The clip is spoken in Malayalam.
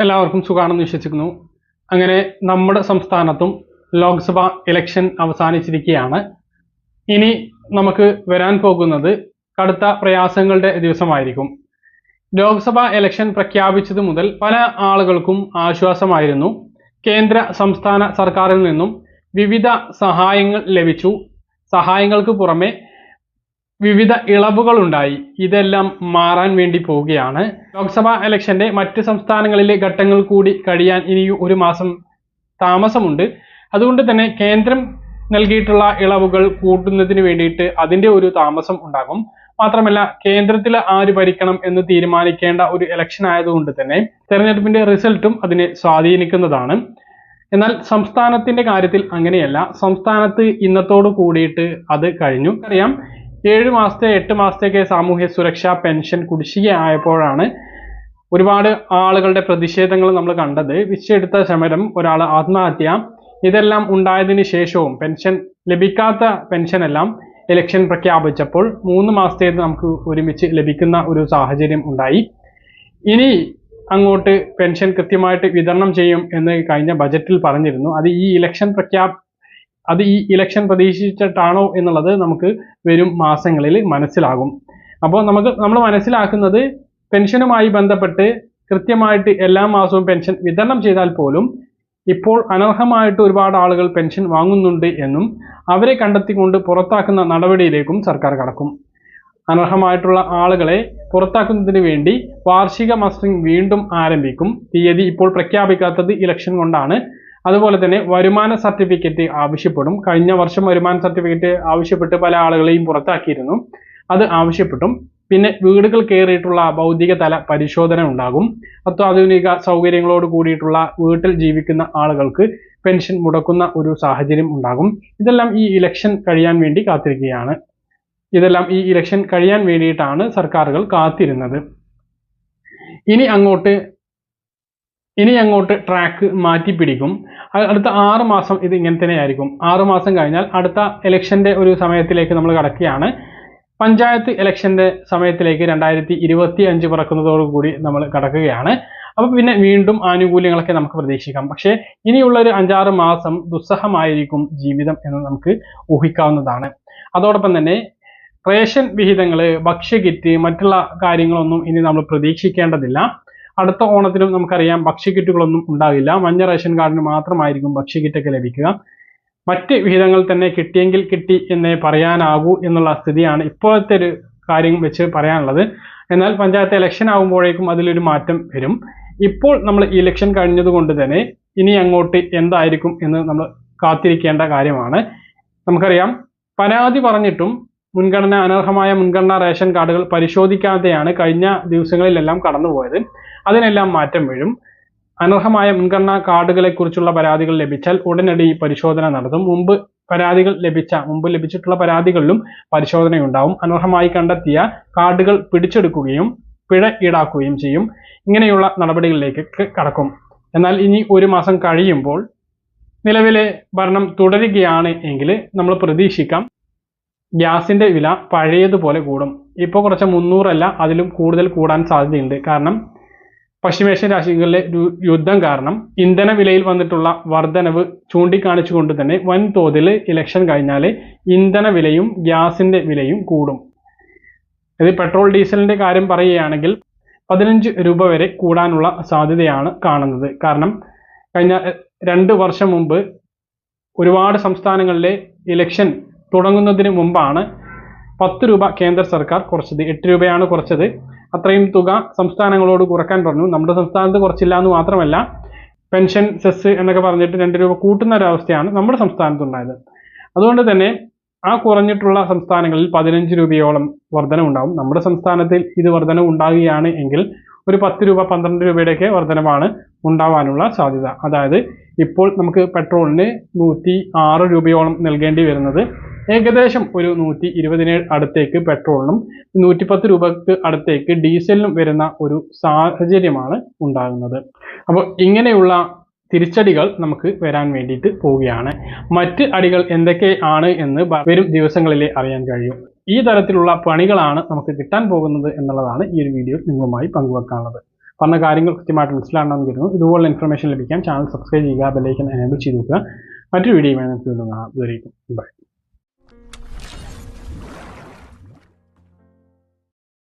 എല്ലാവർക്കും സുഖാണെന്ന് വിശ്വസിക്കുന്നു. അങ്ങനെ നമ്മുടെ സംസ്ഥാനത്തും ലോക്സഭാ ഇലക്ഷൻ അവസാനിച്ചിരിക്കുകയാണ്. ഇനി നമുക്ക് വരാൻ പോകുന്നത് കടുത്ത പ്രയാസങ്ങളുടെ ദിവസമായിരിക്കും. ലോക്സഭാ ഇലക്ഷൻ പ്രഖ്യാപിച്ചത് മുതൽ പല ആളുകൾക്കും ആശ്വാസമായിരുന്നു. കേന്ദ്ര സംസ്ഥാന സർക്കാരിൽ നിന്നും വിവിധ സഹായങ്ങൾ ലഭിച്ചു. സഹായങ്ങൾക്ക് പുറമെ വിവിധ ഇളവുകളുണ്ടായി. ഇതെല്ലാം മാറാൻ വേണ്ടി പോവുകയാണ്. ലോക്സഭാ ഇലക്ഷന്റെ മറ്റ് സംസ്ഥാനങ്ങളിലെ ഘട്ടങ്ങൾ കൂടി കഴിയാൻ ഇനി ഒരു മാസം താമസമുണ്ട്. അതുകൊണ്ട് തന്നെ കേന്ദ്രം നൽകിയിട്ടുള്ള ഇളവുകൾ കൂട്ടുന്നതിന് വേണ്ടിയിട്ട് അതിന്റെ ഒരു താമസം ഉണ്ടാകും. മാത്രമല്ല കേന്ദ്രത്തിൽ ആര് ഭരിക്കണം എന്ന് തീരുമാനിക്കേണ്ട ഒരു ഇലക്ഷൻ ആയതുകൊണ്ട് തന്നെ തെരഞ്ഞെടുപ്പിന്റെ റിസൾട്ടും അതിനെ സ്വാധീനിക്കുന്നതാണ്. എന്നാൽ സംസ്ഥാനത്തിന്റെ കാര്യത്തിൽ അങ്ങനെയല്ല. സംസ്ഥാനത്ത് ഇന്നത്തോട് കൂടിയിട്ട് അത് കഴിഞ്ഞു. അറിയാം ഏഴ് മാസത്തെ എട്ട് മാസത്തേക്ക് സാമൂഹ്യ സുരക്ഷാ പെൻഷൻ കുടിശ്ശിക ആയപ്പോഴാണ് ഒരുപാട് ആളുകളുടെ പ്രതിഷേധങ്ങൾ നമ്മൾ കണ്ടത്. വിശ്വെടുത്ത സമരം ഒരാൾ ആത്മഹത്യ ഇതെല്ലാം ഉണ്ടായതിന് ശേഷവും പെൻഷൻ ലഭിക്കാത്ത പെൻഷൻ എല്ലാം ഇലക്ഷൻ പ്രഖ്യാപിച്ചപ്പോൾ മൂന്ന് മാസത്തേത് നമുക്ക് ഒരുമിച്ച് ലഭിക്കുന്ന ഒരു സാഹചര്യം ഉണ്ടായി. ഇനി അങ്ങോട്ട് പെൻഷൻ കൃത്യമായിട്ട് വിതരണം ചെയ്യും എന്ന് കഴിഞ്ഞ ബജറ്റിൽ പറഞ്ഞിരുന്നു. അത് ഈ ഇലക്ഷൻ പ്രഖ്യാപ അത് ഈ ഇലക്ഷൻ പ്രതീക്ഷിച്ചിട്ടാണോ എന്നുള്ളത് നമുക്ക് വരും മാസങ്ങളിൽ മനസ്സിലാകും. അപ്പോൾ നമുക്ക് നമ്മൾ മനസ്സിലാക്കുന്നത് പെൻഷനുമായി ബന്ധപ്പെട്ട് കൃത്യമായിട്ട് എല്ലാ മാസവും പെൻഷൻ വിതരണം ചെയ്താൽ പോലും ഇപ്പോൾ അനർഹമായിട്ട് ഒരുപാട് ആളുകൾ പെൻഷൻ വാങ്ങുന്നുണ്ട് എന്നും അവരെ കണ്ടെത്തിക്കൊണ്ട് പുറത്താക്കുന്ന നടപടിയിലേക്കും സർക്കാർ കടക്കും. അനർഹമായിട്ടുള്ള ആളുകളെ പുറത്താക്കുന്നതിന് വേണ്ടി വാർഷിക മസ്റ്ററിംഗ് വീണ്ടും ആരംഭിക്കും. തീയതി ഇപ്പോൾ പ്രഖ്യാപിക്കാത്തത് ഇലക്ഷൻ കൊണ്ടാണ്. അതുപോലെ തന്നെ വരുമാന സർട്ടിഫിക്കറ്റ് ആവശ്യപ്പെടും. കഴിഞ്ഞ വർഷം വരുമാന സർട്ടിഫിക്കറ്റ് ആവശ്യപ്പെട്ട് പല ആളുകളെയും പുറത്താക്കിയിരുന്നു. അത് ആവശ്യപ്പെട്ടും. പിന്നെ വീടുകൾ കയറിയിട്ടുള്ള ഭൗതിക തല പരിശോധന ഉണ്ടാകും. അത്യാധുനിക സൗകര്യങ്ങളോട് കൂടിയിട്ടുള്ള വീട്ടിൽ ജീവിക്കുന്ന ആളുകൾക്ക് പെൻഷൻ മുടക്കുന്ന ഒരു സാഹചര്യം ഉണ്ടാകും. ഇതെല്ലാം ഈ ഇലക്ഷൻ കഴിയാൻ വേണ്ടി കാത്തിരിക്കുകയാണ്. ഇതെല്ലാം ഈ ഇലക്ഷൻ കഴിയാൻ വേണ്ടിയിട്ടാണ് സർക്കാരുകൾ കാത്തിരുന്നത്. ഇനി അങ്ങോട്ട് ഇനി അങ്ങോട്ട് ട്രാക്ക് മാറ്റി പിടിക്കും. അടുത്ത ആറ് മാസം ഇത് ഇങ്ങനെ തന്നെ ആയിരിക്കും. ആറ് മാസം കഴിഞ്ഞാൽ അടുത്ത ഇലക്ഷന്റെ ഒരു സമയത്തിലേക്ക് നമ്മൾ കടക്കുകയാണ്. പഞ്ചായത്ത് ഇലക്ഷന്റെ സമയത്തിലേക്ക് രണ്ടായിരത്തി ഇരുപത്തി അഞ്ച് പിറക്കുന്നതോടുകൂടി നമ്മൾ കടക്കുകയാണ്. അപ്പോൾ പിന്നെ വീണ്ടും ആനുകൂല്യങ്ങളൊക്കെ നമുക്ക് പ്രതീക്ഷിക്കാം. പക്ഷേ ഇനിയുള്ള ഒരു അഞ്ചാറ് മാസം ദുസ്സഹമായിരിക്കും ജീവിതം എന്ന് നമുക്ക് ഊഹിക്കാവുന്നതാണ്. അതോടൊപ്പം തന്നെ റേഷൻ വിഹിതങ്ങൾ ഭക്ഷ്യകിറ്റ് മറ്റുള്ള കാര്യങ്ങളൊന്നും ഇനി നമ്മൾ പ്രതീക്ഷിക്കേണ്ടതില്ല. അടുത്ത ഓണത്തിനും നമുക്കറിയാം ഭക്ഷ്യക്കിറ്റുകളൊന്നും ഉണ്ടാകില്ല മഞ്ഞ റേഷൻ കാർഡിന് മാത്രമായിരിക്കും ഭക്ഷ്യക്കിറ്റൊക്കെ ലഭിക്കുക. മറ്റ് വിഹിതങ്ങൾ തന്നെ കിട്ടിയെങ്കിൽ കിട്ടി എന്നേ പറയാനാകൂ എന്നുള്ള സ്ഥിതിയാണ് ഇപ്പോഴത്തെ ഒരു കാര്യം വെച്ച് പറയാനുള്ളത്. എന്നാൽ പഞ്ചായത്ത് ഇലക്ഷൻ ആകുമ്പോഴേക്കും അതിലൊരു മാറ്റം വരും. ഇപ്പോൾ നമ്മൾ ഇലക്ഷൻ കഴിഞ്ഞതുകൊണ്ട് തന്നെ ഇനി അങ്ങോട്ട് എന്തായിരിക്കും എന്ന് നമ്മൾ കാത്തിരിക്കേണ്ട കാര്യമാണ്. നമുക്കറിയാം പരാതി പറഞ്ഞിട്ടും മുൻഗണന അനർഹമായ മുൻഗണനാ റേഷൻ കാർഡുകൾ പരിശോധിക്കാതെയാണ് കഴിഞ്ഞ ദിവസങ്ങളിലെല്ലാം കടന്നുപോയത്. അതിനെല്ലാം മാറ്റം വീഴും. അനർഹമായ മുൻഗണനാ കാർഡുകളെ കുറിച്ചുള്ള പരാതികൾ ലഭിച്ചാൽ ഉടനടി പരിശോധന നടത്തും. മുമ്പ് പരാതികൾ ലഭിച്ച മുമ്പ് ലഭിച്ചിട്ടുള്ള പരാതികളിലും പരിശോധനയുണ്ടാവും. അനർഹമായി കണ്ടെത്തിയ കാർഡുകൾ പിടിച്ചെടുക്കുകയും പിഴ ഈടാക്കുകയും ചെയ്യും. ഇങ്ങനെയുള്ള നടപടികളിലേക്ക് കടക്കും. എന്നാൽ ഇനി ഒരു മാസം കഴിയുമ്പോൾ നിലവിലെ ഭരണം തുടരുകയാണ് എങ്കിൽ നമ്മൾ പ്രതീക്ഷിക്കാം. ഗ്യാസിന്റെ വില പഴയതുപോലെ കൂടും. ഇപ്പോൾ കുറച്ച് മുന്നൂറല്ല അതിലും കൂടുതൽ കൂടാൻ സാധ്യതയുണ്ട്. കാരണം പശ്ചിമേഷ്യൻ രാജ്യങ്ങളിലെ യുദ്ധം കാരണം ഇന്ധന വിലയിൽ വന്നിട്ടുള്ള വർധനവ് ചൂണ്ടിക്കാണിച്ചുകൊണ്ട് തന്നെ വൻതോതിൽ ഇലക്ഷൻ കഴിഞ്ഞാൽ ഇന്ധന വിലയും ഗ്യാസിന്റെ വിലയും കൂടും. ഇത് പെട്രോൾ ഡീസലിന്റെ കാര്യം പറയുകയാണെങ്കിൽ പതിനഞ്ച് രൂപ വരെ കൂടാനുള്ള സാധ്യതയാണ് കാണുന്നത്. കാരണം കഴിഞ്ഞ രണ്ട് വർഷം മുമ്പ് ഒരുപാട് സംസ്ഥാനങ്ങളിലെ ഇലക്ഷൻ തുടങ്ങുന്നതിന് മുമ്പാണ് പത്ത് രൂപ കേന്ദ്ര സർക്കാർ കുറച്ചത്. എട്ട് രൂപയാണ് കുറച്ചത്. അത്രയും തുക സംസ്ഥാനങ്ങളോട് കുറയ്ക്കാൻ പറഞ്ഞു. നമ്മുടെ സംസ്ഥാനത്ത് കുറച്ചില്ല എന്ന് മാത്രമല്ല പെൻഷൻ സെസ് എന്നൊക്കെ പറഞ്ഞിട്ട് രണ്ട് രൂപ കൂട്ടുന്ന ഒരവസ്ഥയാണ് നമ്മുടെ സംസ്ഥാനത്തുണ്ടായത്. അതുകൊണ്ട് തന്നെ ആ കുറഞ്ഞിട്ടുള്ള സംസ്ഥാനങ്ങളിൽ പതിനഞ്ച് രൂപയോളം വർധന ഉണ്ടാവും. നമ്മുടെ സംസ്ഥാനത്തിൽ ഇത് വർധന ഉണ്ടാകുകയാണ് എങ്കിൽ ഒരു പത്ത് രൂപ പന്ത്രണ്ട് രൂപയുടെയൊക്കെ വർധനമാണ് ഉണ്ടാവാനുള്ള സാധ്യത. അതായത് ഇപ്പോൾ നമുക്ക് പെട്രോളിന് നൂറ്റി ആറ് രൂപയോളം നൽകേണ്ടി വരുന്നത് ഏകദേശം ഒരു നൂറ്റി ഇരുപതിന് അടുത്തേക്ക് പെട്രോളിനും നൂറ്റിപ്പത്ത് രൂപക്ക് അടുത്തേക്ക് ഡീസലിനും വരുന്ന ഒരു സാഹചര്യമാണ് ഉണ്ടാകുന്നത്. അപ്പോൾ ഇങ്ങനെയുള്ള തിരിച്ചടികൾ നമുക്ക് വരാൻ വേണ്ടിയിട്ട് പോവുകയാണ്. മറ്റ് അടികൾ എന്തൊക്കെ ആണ് എന്ന് വരും ദിവസങ്ങളിലെ അറിയാൻ കഴിയും. ഈ തരത്തിലുള്ള പണികളാണ് നമുക്ക് കിട്ടാൻ പോകുന്നത് എന്നുള്ളതാണ് ഈ ഒരു വീഡിയോ നിങ്ങളുമായി പങ്കുവെക്കാനുള്ളത്. പറഞ്ഞ കാര്യങ്ങൾ കൃത്യമായിട്ട് മനസ്സിലാണെന്ന് കരുതുന്നു. ഇതുപോലുള്ള ഇൻഫർമേഷൻ ലഭിക്കാൻ ചാനൽ സബ്സ്ക്രൈബ് ചെയ്യുക ബെല്ലൈക്കൻ എനേബിൾ ചെയ്ത് നോക്കുക. മറ്റൊരു വീഡിയോ വേണമെങ്കിൽ കാണാം. ഇതുവരെയും ബൈ